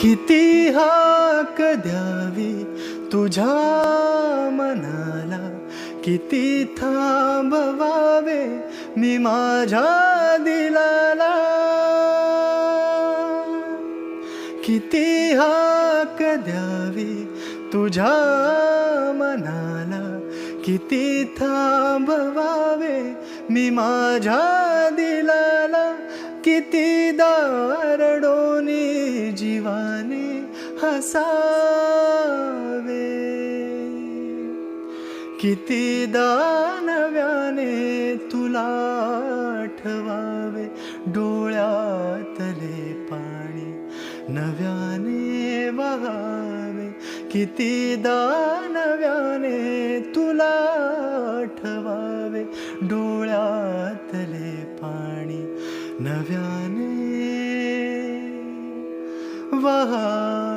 किती हाक द्यावी तुझ्या मनाला? किती थांबवावे मी माझ्या दिलाला? किती हाक द्यावी तुझ्या मनाला? किती थांबवावे मी माझ्या दिलाला? किती दार जीवाने हसावे. किती दानव्याने तुला आठवावे. डोळ्यातले पाणी नव्याने वहावे. किती दानव्याने तुला आठवावे. डोळ्यातले पाणी नव्याने Vahar.